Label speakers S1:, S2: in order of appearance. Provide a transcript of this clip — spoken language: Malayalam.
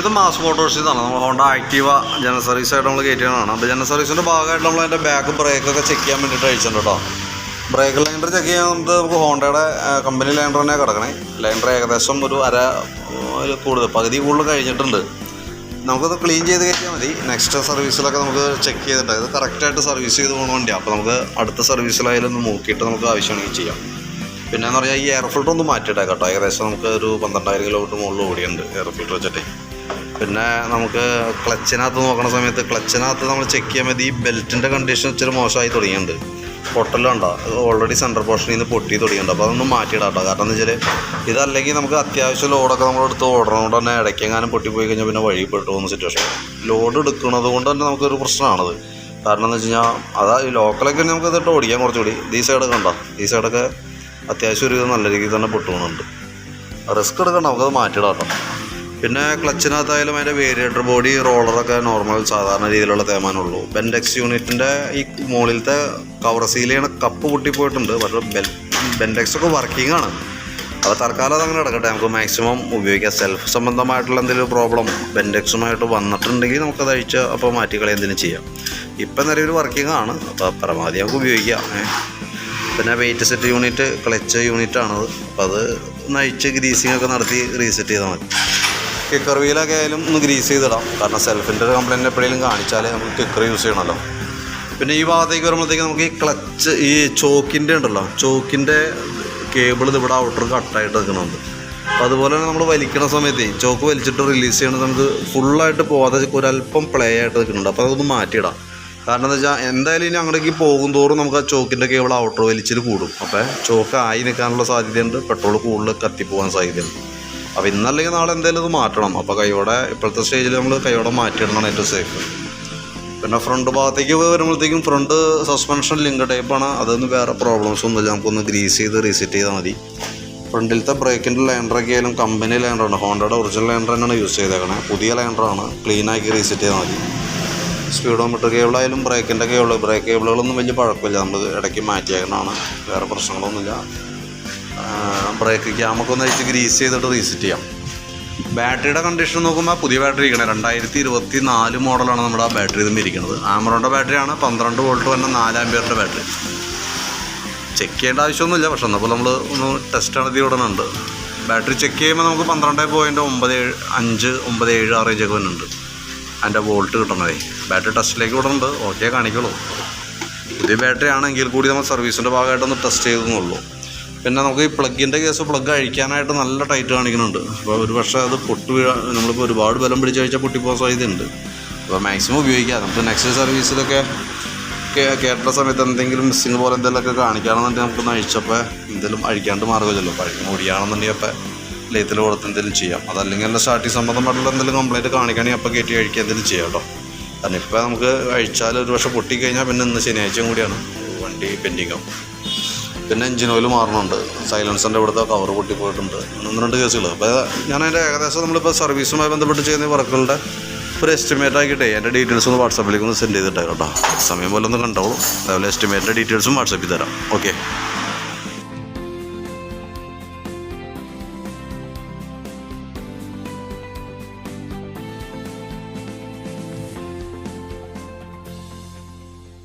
S1: ഇത് മാസ് ഇതാണ്. നമ്മൾ ഹോണ്ട ആക്റ്റീവ ജനറൽ സർവീസ് ആയിട്ട് നമ്മൾ കയറ്റിയതാണ്. അപ്പോൾ ജനറൽ സർവീസിന്റെ ഭാഗമായിട്ട് നമ്മൾ അതിന്റെ ബാക്ക് ബ്രേക്കൊക്കെ ചെക്ക് ചെയ്യാൻ വേണ്ടിയിട്ട് അയച്ചിട്ടുണ്ട് കേട്ടോ ബ്രേക്ക് ലൈൻഡർ ചെക്ക് ചെയ്യാൻ നമുക്ക് ഹോണ്ടയുടെ കമ്പനി ലൈൻഡർ തന്നെ കിടക്കണേ. ലൈൻഡർ ഏകദേശം ഒരു അര കൂടുതൽ പകുതി കൂടുതൽ കഴിഞ്ഞിട്ടുണ്ട്. നമുക്കത് ക്ലീൻ ചെയ്ത് കഴിഞ്ഞാൽ മതി. നെക്സ്റ്റ് സർവീസിലൊക്കെ നമുക്ക് ചെക്ക് ചെയ്തിട്ട് ഇത് കറക്റ്റായിട്ട് സർവീസ് ചെയ്ത് പോകുന്ന വണ്ടിയാണ് അപ്പോൾ നമുക്ക് അടുത്ത സർവീസിലായാലും ഒന്ന് നോക്കിയിട്ട് നമുക്ക് ആവശ്യമാണെങ്കിൽ ചെയ്യാം. പിന്നെ എന്ന് പറഞ്ഞാൽ ഈ എയർ ഫിൽറ്റർ ഒന്ന് മാറ്റിയിട്ടേ കേട്ടോ ഏകദേശം നമുക്ക് ഒരു പന്ത്രണ്ടായിരം കിലോമീറ്റർ മുകളിൽ ഓടിയുണ്ട് എയർ ഫിൽറ്റർ വെച്ചിട്ട്. പിന്നെ നമുക്ക് ക്ലച്ചിനകത്ത് നോക്കണ സമയത്ത് ക്ലച്ചിനകത്ത് നമ്മൾ ചെക്ക് ചെയ്യാൻ മതി ഈ ബെൽറ്റിന്റെ കണ്ടീഷൻ ഇച്ചിരി മോശമായി തുടങ്ങിയിട്ടുണ്ട്. പൊട്ടലുണ്ട ഓൾറെഡി സെന്റർ പോർഷനിൽ നിന്ന് പൊട്ടി തുടങ്ങിയിട്ടുണ്ട്. അപ്പോൾ അതൊന്നും മാറ്റിയിടാം കേട്ടോ കാരണം എന്ന് വെച്ചാൽ ഇതല്ലെങ്കിൽ നമുക്ക് അത്യാവശ്യം ലോഡൊക്കെ നമ്മളെടുത്ത് ഓടണതുകൊണ്ട് തന്നെ ഇടയ്ക്കെങ്ങാനും പൊട്ടിപ്പോയി കഴിഞ്ഞാൽ പിന്നെ വഴി പെട്ടു പോകുന്ന സിറ്റുവേഷൻ ലോഡ് എടുക്കുന്നത് കൊണ്ട് തന്നെ നമുക്കൊരു പ്രശ്നമാണത്. കാരണം എന്ന് വെച്ച് കഴിഞ്ഞാൽ അതാ ഈ ലോക്കലൊക്കെ നമുക്ക് ഇതിട്ട് ഓടിക്കാൻ കുറച്ചുകൂടി. ഈ സൈഡൊക്കെ ഉണ്ടോ? ഈ സൈഡൊക്കെ അത്യാവശ്യം ഒരു നല്ല രീതിയിൽ തന്നെ പൊട്ടുന്നുണ്ട്. റിസ്ക് എടുക്കണ്ട. നമുക്കത് മാറ്റിയിടാം കേട്ടോ പിന്നെ ക്ലച്ചിനകത്തായാലും അതിന്റെ വേരിയേറ്റർ ബോഡി റോളറൊക്കെ നോർമൽ സാധാരണ രീതിയിലുള്ള തേമാനുള്ളൂ ബെൻഡെക്സ് യൂണിറ്റിന്റെ ഈ മുകളിലത്തെ കവർ ചെയ്യണ കപ്പ് പൊട്ടിപ്പോയിട്ടുണ്ട് പക്ഷേ ബെൽ ബെൻഡെക്സ് ഒക്കെ വർക്കിംഗ് ആണ്. അപ്പോൾ തൽക്കാലം അതങ്ങനെ കിടക്കട്ടെ നമുക്ക് മാക്സിമം ഉപയോഗിക്കാം. സെൽഫ് സംബന്ധമായിട്ടുള്ള എന്തെങ്കിലും പ്രോബ്ലം ബെൻഡെക്സുമായിട്ട് വന്നിട്ടുണ്ടെങ്കിൽ നമുക്കത് അഴിച്ച് അപ്പോൾ മാറ്റിക്കളി എന്തിനും ചെയ്യാം. ഇപ്പം നിലവിൽ വർക്കിംഗ് ആണ്. അപ്പോൾ പരമാവധി നമുക്ക് ഉപയോഗിക്കാം. പിന്നെ weight set unit clutch unit ആണത്. അപ്പോൾ അത് നയിച്ച് ഗ്രീസിംഗ് ഒക്കെ നടത്തി റീസെറ്റ് ചെയ്താൽ മതി. കിക്കർ വീലൊക്കെ ആയാലും ഒന്ന് ഗ്രീസ് ചെയ്തിടാം. കാരണം സെൽഫിന്റെ ഒരു കംപ്ലൈന്റ് എപ്പോഴെങ്കിലും കാണിച്ചാലേ നമുക്ക് കിക്കർ യൂസ് ചെയ്യണമല്ലോ പിന്നെ ഈ ഭാഗത്തേക്ക് വരുമ്പോഴത്തേക്ക് നമുക്ക് ഈ ക്ലച്ച് ഈ ചോക്കിന്റെ ഉണ്ടല്ലോ ചോക്കിന്റെ കേബിൾ ഇവിടെ ഔട്ടർ കട്ടായിട്ട് നിൽക്കുന്നുണ്ട്. അപ്പോൾ അതുപോലെ തന്നെ നമ്മൾ വലിക്കുന്ന സമയത്ത് ചോക്ക് വലിച്ചിട്ട് റിലീസ് ചെയ്യുന്ന സമയത്ത് ഫുള്ളായിട്ട് പോകാതെ ഒരല്പം പ്ലേ ആയിട്ട് നിൽക്കുന്നുണ്ട്. അപ്പോൾ അതൊന്ന് മാറ്റിയിടാം. കാരണം എന്താ വെച്ചാൽ എന്തായാലും ഇനി അങ്ങോട്ടേക്ക് പോകും തോറും നമുക്ക് ആ ചോക്കിന്റെ കേബിൾ ഔട്ടർ വലിച്ചിൽ കൂടും. അപ്പോൾ ചോക്ക് ആയി നിൽക്കാനുള്ള സാധ്യതയുണ്ട്. പെട്രോൾ കൂടുതൽ കത്തിപ്പോകാൻ സാധ്യതയുണ്ട്. അപ്പോൾ ഇന്നല്ലെങ്കിൽ നാളെ എന്തായാലും ഇത് മാറ്റണം. അപ്പോൾ കൈയോടെ ഇപ്പോഴത്തെ സ്റ്റേജിൽ നമ്മൾ കൈയോടെ മാറ്റിയിടണം ഏറ്റവും സേഫ് പിന്നെ ഫ്രണ്ട് ഭാഗത്തേക്ക് വരുമ്പോഴത്തേക്കും ഫ്രണ്ട് സസ്പെൻഷൻ ലിങ്ക് ടൈപ്പാണ് അതൊന്നും വേറെ പ്രോബ്ലംസ് ഒന്നുമില്ല. നമുക്കൊന്ന് ഗ്രീസ് ചെയ്ത് റീസെറ്റ് ചെയ്താൽ മതി. ഫ്രണ്ടിലത്തെ ബ്രേക്കിന്റെ ലൈൻഡറൊക്കെ ആയാലും കമ്പനി ലൈൻഡറാണ് ഹോണ്ടയുടെ ഒറിജിനൽ ലൈൻഡർ തന്നെയാണ് യൂസ് ചെയ്തേക്കണേ. പുതിയ ലൈൻഡറാണ് ക്ലീനാക്കി റീസെറ്റ് ചെയ്താൽ മതി. സ്പീഡോമീറ്റർ കേബിളായാലും ബ്രേക്കിന്റെ കേബിൾ ബ്രേക്ക് കേബിളുകളൊന്നും വലിയ പഴക്കമില്ല. നമ്മൾ ഇടയ്ക്ക് മാറ്റിയേക്കണതാണ്. വേറെ പ്രശ്നങ്ങളൊന്നുമില്ല. ബ്രേക്ക് ക്യാമൊക്കെ ഒന്ന് അഴിച്ച് ഗ്രീസ് ചെയ്തിട്ട് റീസെറ്റ് ചെയ്യാം. ബാറ്ററിയുടെ കണ്ടീഷൻ നോക്കുമ്പോൾ പുതിയ ബാറ്ററി ഇരിക്കണേ. രണ്ടായിരത്തി ഇരുപത്തി നാല് മോഡലാണ് നമ്മുടെ ആ ബാറ്ററി ഇതിൽ ഇരിക്കുന്നത് ആമറോണിന്റെ ബാറ്ററിയാണ് പന്ത്രണ്ട് വോൾട്ട് തന്നെ നാല് ആംബിയറിന്റെ ബാറ്ററി ചെക്ക് ചെയ്യേണ്ട ആവശ്യമൊന്നുമില്ല. പക്ഷെ എന്നപ്പോൾ നമ്മൾ ഒന്ന് ടെസ്റ്റ് നടത്തി വിടുന്നുണ്ട് ബാറ്ററി ചെക്ക് ചെയ്യുമ്പോൾ നമുക്ക് പന്ത്രണ്ട് പോയിന്റ് ഒമ്പത് ഏഴ് അഞ്ച് ഒമ്പത് ഏഴ് ആ റേഞ്ചൊക്കെ വരുന്നുണ്ട് അതിന്റെ വോൾട്ട് കിട്ടണതേ. ബാറ്ററി ടെസ്റ്റിലേക്ക് വിടുന്നുണ്ട്. ഓക്കെ കാണിക്കുള്ളൂ. പുതിയ ബാറ്ററി ആണെങ്കിൽ കൂടി നമ്മൾ സർവീസിന്റെ ഭാഗമായിട്ടൊന്ന് ടെസ്റ്റ് ചെയ്തെന്നുള്ളൂ പിന്നെ നമുക്ക് ഈ പ്ലഗിന്റെ കേസ് പ്ലഗ് അഴിക്കാനായിട്ട് നല്ല ടൈറ്റ് കാണിക്കുന്നുണ്ട്. അപ്പോൾ ഒരു പക്ഷേ അത് പൊട്ടു വീഴാ നമ്മളിപ്പോൾ ഒരുപാട് ബലം പിടിച്ച് കഴിച്ചാൽ പൊട്ടിപ്പോകാൻ സാധ്യതയുണ്ട്. അപ്പോൾ മാക്സിമം ഉപയോഗിക്കാം. നമുക്ക് നെക്സ്റ്റ് സർവീസിലൊക്കെ കേട്ട സമയത്ത് എന്തെങ്കിലും മിസ്സിങ് പോലെ എന്തെങ്കിലുമൊക്കെ കാണിക്കുകയാണെന്നുണ്ടെങ്കിൽ നമുക്കൊന്ന് അഴിച്ചപ്പോൾ എന്തെങ്കിലും അഴിക്കാണ്ട് മാർഗമില്ലല്ലോ. അപ്പോൾ ഓടിയാണെന്നുണ്ടെങ്കിൽ അപ്പോൾ ലേത്തിൽ കൊടുത്ത് എന്തെങ്കിലും ചെയ്യാം. അതല്ലെങ്കിൽ എന്റെ സ്റ്റാർട്ടിങ് സംബന്ധമായിട്ടുള്ള എന്തെങ്കിലും കംപ്ലൈന്റ് കാണിക്കുകയാണെങ്കിൽ അപ്പോൾ കയറ്റി അഴിക്കുക എന്തെങ്കിലും ചെയ്യാം കേട്ടോ. കാരണം ഇപ്പോൾ നമുക്ക് അഴിച്ചാൽ ഒരു പക്ഷേ പൊട്ടിക്കഴിഞ്ഞാൽ പിന്നെ ഇന്ന് ശനിയാഴ്ചയും കൂടിയാണ്. വണ്ടി പെൻഡിങ് ആവും. പിന്നെ എഞ്ചിൻ ഓയിൽ മാറണുണ്ട്. സൈലൻസറിന്റെ ഇവിടുത്തെ കവർ പൊട്ടിപ്പോയിട്ടുണ്ട് പോയിട്ടുണ്ട്. ഒന്ന് രണ്ട് കേസുകൾ അപ്പോൾ ഞാൻ അതിന്റെ ഏകദേശം നമ്മളിപ്പോൾ സർവീസുമായി ബന്ധപ്പെട്ട് ചെയ്യുന്ന വർക്കുകളുടെ ഒരു എസ്റ്റിമേറ്റ് ആക്കിയിട്ടേ എന്റെ ഡീറ്റെയിൽസ് ഒന്ന് വാട്സാപ്പിലേക്ക് ഒന്ന് സെൻഡ് ചെയ്തിട്ടേ കേട്ടോ. സമയം പോലെ ഒന്ന് കണ്ടോളൂ. അതേപോലെ എസ്റ്റിമേറ്റിന്റെ ഡീറ്റെയിൽസും വാട്സാപ്പിൽ തരാം. ഓക്കെ